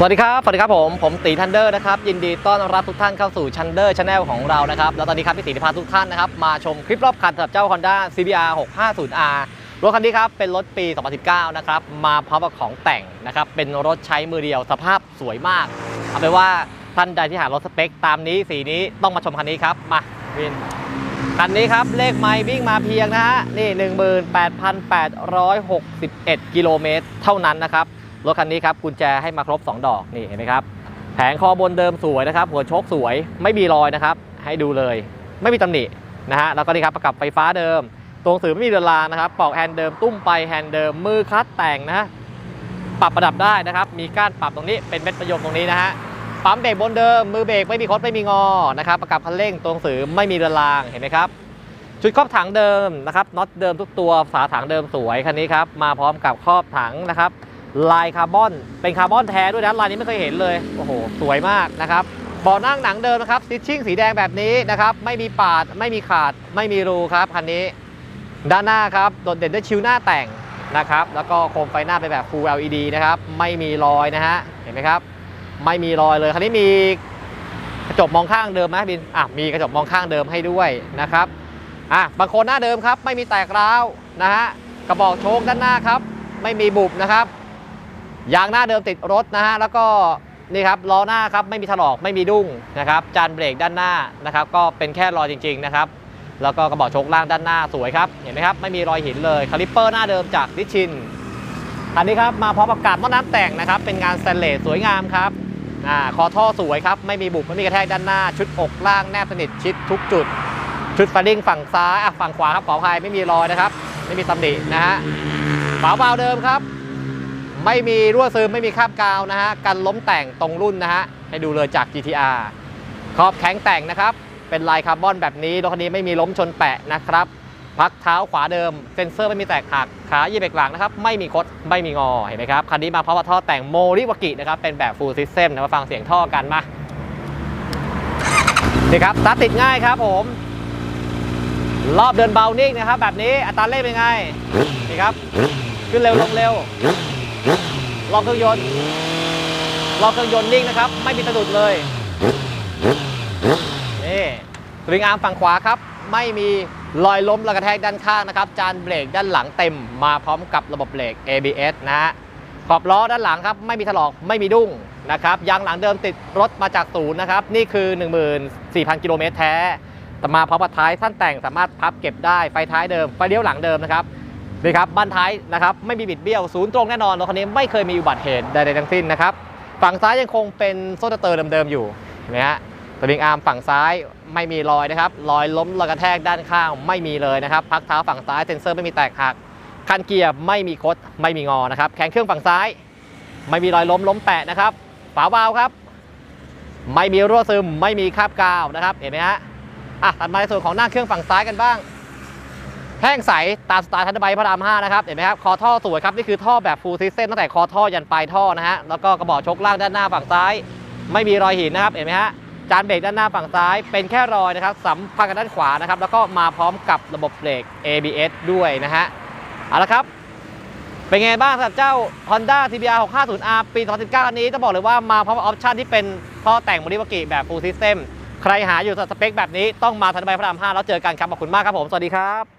สวัสดีครับ สวัสดีครับผม ผมตีทันเดอร์นะครับ ยินดีต้อนรับทุกท่านเข้าสู่ชันเดอร์ชาแนลของเรานะครับ แล้วตอนนี้ครับพี่ตีจะพาทุกท่านนะครับ มาชมคลิปรอบคันสำหรับเจ้า Honda CBR 650R รถคันนี้ครับ เป็นรถปี 2019 นะครับ มาพร้อมกับของแต่งนะครับ เป็นรถใช้มือเดียวสภาพสวยมาก เอาเป็นว่าท่านใดที่หารถสเปค ตามนี้สีนี้ต้องมาชมคันนี้ครับ มาวินคันนี้ครับ เลขไมล์วิ่งมาเพียงนะฮะนี่ 18,861 กิโลเมตรเท่านั้นนะครับ รถคันนี้ครับกุญแจให้มาครบ 2 ดอกนี่เห็นไหมครับแผงคอบนเดิมสวยนะครับ หัวโชคสวยไม่มีรอยนะครับ ให้ดูเลย ไม่มีตำหนินะฮะแล้วก็นี่ครับประกับไฟฟ้าเดิม ตรงสื่อไม่มีเรือนรางนะครับปลอกแฮนด์เดิมตุ้มไปแฮนด์เดิมมือคลัตช์แต่งนะฮะปรับประดับได้นะครับ มีก้านปรับตรงนี้เป็นเม็ดประโยมตรงนี้นะฮะปั๊มเบรกบนเดิม มือเบรกไม่มีคดไม่มีงอนะครับประกับคันเร่งตรงสื่อไม่มีเรือนรางเห็นไหมครับชุดครอบถังเดิมนะครับน็อตเดิมทุกตัวฝาถังเดิมสวยคันนี้ครับมาพร้อมกับครอบถังนะครับ ลายคาร์บอน เป็นคาร์บอนแท้ด้วยนะลายนี้ไม่เคยเห็นเลย โอ้โห สวยมากนะครับเบาะนั่งหนังเดิมนะครับสติชชิ่งสีแดงแบบนี้นะครับ ไม่มีปาด ไม่มีขาด ไม่มีรูครับคันนี้ ด้านหน้าครับ โดดเด่นด้วยชิวหน้าแต่งนะครับ แล้วก็โคมไฟหน้าเป็นแบบ Full LED นะครับ ไม่มีรอยนะฮะ เห็นไหมครับ ไม่มีรอยเลย คันนี้มีกระจกมองข้างเดิมไหมบิน อะ มีกระจกมองข้างเดิมให้ด้วยนะครับ อะ บางคนหน้าเดิมครับ ไม่มีแตกร้าวนะฮะ กระบอกโชคด้านหน้าครับ ไม่มีบุบนะครับ ยางหน้าเดิมติดรถนะฮะแล้วก็นี่ครับล้อหน้าครับไม่มีถลอกไม่มีดุ้งนะครับจานเบรกด้านหน้านะครับก็เป็นแค่รอยจริงๆนะครับแล้วก็กระบอกโชคล่างด้านหน้าสวยครับเห็นไหมครับไม่มีรอยหินเลยคาลิปเปอร์หน้าเดิมจากดิชินอันนี้ครับมาพร้อมกับกาดหม้อน้ำแต่งนะครับเป็นงานสแตนเลสสวยงามครับอ่าคอท่อสวยครับไม่มีบุบไม่มีกระแทกด้านหน้า ชุดอกล่างแนบสนิทชิดทุกจุด ชุดฟันดิ้งฝั่งซ้ายอะฝั่งขวาครับขออภัยไม่มีรอยนะครับ ไม่มีตำหนินะฮะฝาเบาล์วเดิมครับ ไม่มีรั่วซึมไม่มีคราบกาวนะฮะกันล้มแต่งตรงรุ่นนะฮะให้ดูเลยจาก GTR ขอบแข็งแต่งนะครับ เป็นลายคาร์บอนแบบนี้รถคันนี้ไม่มีล้มชนแปะนะครับ พักเท้าขวาเดิม เซ็นเซอร์ไม่มีแตกหักขายีเบรกหลังนะครับ ไม่มีคดไม่มีงอเห็นไหมครับคันนี้มาพร้อมกับท่อแต่งโมริวากินะครับเป็นแบบ full system นะมาฟังเสียงท่อกันมานี่ครับสตาร์ทติดง่ายครับผม รอบเดินเบานิ่งนะครับ แบบนี้อัตราเร่งเป็นไงนี่ครับ ขึ้นเร็วลงเร็ว รอเครื่องยนต์รอเครื่องยนต์นิ่งนะครับ ไม่มีสะดุดเลยนี่สวิงอาร์มฝั่งขวาครับ ไม่มีรอยล้มและกระแทกด้านข้างนะครับ จานเบรกด้านหลังเต็มมาพร้อมกับระบบเบรก ABS นะฮะขอบล้อด้านหลังครับ ไม่มีถลอกไม่มีดุ้งนะครับยางหลังเดิมติดรถมาจากศูนย์นะครับ นี่คือ 14,000 กิโลเมตรแท้แต่มาพร้อมกับท้ายท่านแต่งสามารถพับเก็บได้ไฟท้ายเดิมไฟเลี้ยวหลังเดิมนะครับ นี่ครับบ้านท้ายนะครับไม่มีบิดเบี้ยวศูนย์ตรงแน่นอนรถคันนี้ไม่เคยมีอุบัติเหตุใดๆทั้งสิ้นนะครับฝั่งซ้ายยังคงเป็นโซ่เตอร์เดิมๆอยู่เห็นไหมฮะสวิงอาร์มฝั่งซ้ายไม่มีรอยนะครับรอยล้มรอยกระแทกด้านข้างไม่มีเลยนะครับพักเท้าฝั่งซ้ายเซนเซอร์ไม่มีแตกหักคันเกียร์ไม่มีคดไม่มีงอนะครับแข็งเครื่องฝั่งซ้าย ไม่มีรอยล้มล้มแปะนะครับฝาวาล์วครับ ไม่มีรั่วซึมไม่มีคราบกาวนะครับเห็นไหมฮะอะถัดมาในส่วนของหน้าเครื่องฝั่งซ้ายกันบ้าง แห้งใสตามสไตล์ทันเดอร์ไบพระราม5นะครับ เห็นไหมครับ คอท่อสวยครับ นี่คือท่อแบบฟูลซิสเต็มตั้งแต่คอท่อยันปลายท่อนะฮะ แล้วก็กระบอกชกล่างด้านหน้าฝั่งซ้าย ไม่มีรอยหินนะครับ เห็นไหมฮะ จานเบรกด้านหน้าฝั่งซ้าย เป็นแค่รอยนะครับสัมพันธ์กันด้านขวานะครับ แล้วก็มาพร้อมกับระบบเบรก ABS ด้วยนะฮะ เอาละครับ เป็นไงบ้างสำหรับเจ้า Honda CBR 650R ปี 2019อันนี้ต้องบอกเลยว่ามาพร้อมออปชันที่เป็นท่อแต่งโมดิวากิแบบ full system ใครหาอยู่สเปคแบบนี้ต้องมาทันใบพระราม5แล้วเจอกันครับขอบคุณมากครับผมสวัสดีครับ